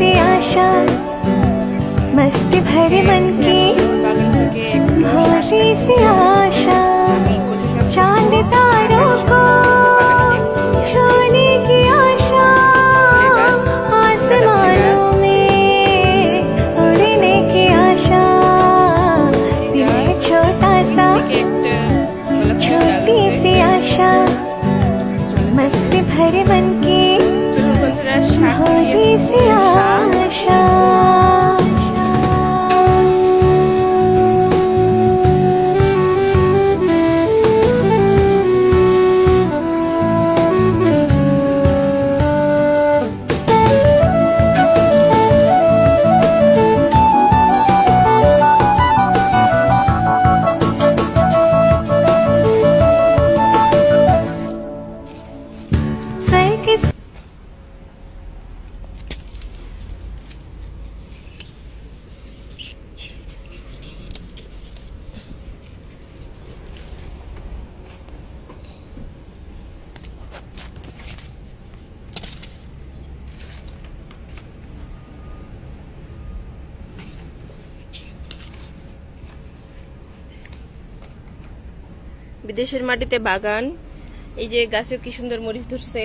से आशा, मस्ती भरे मन की भोली सी आशा। चाँद तारों को छोड़ने की आशा, आसमानों में उड़ने की आशा। दिल छोटा सा, छोटी सी आशा, मस्ती भरे मन বিদেশের মাটিতে বাগান। এই যে গাছে কি সুন্দর মরিচ ধরছে।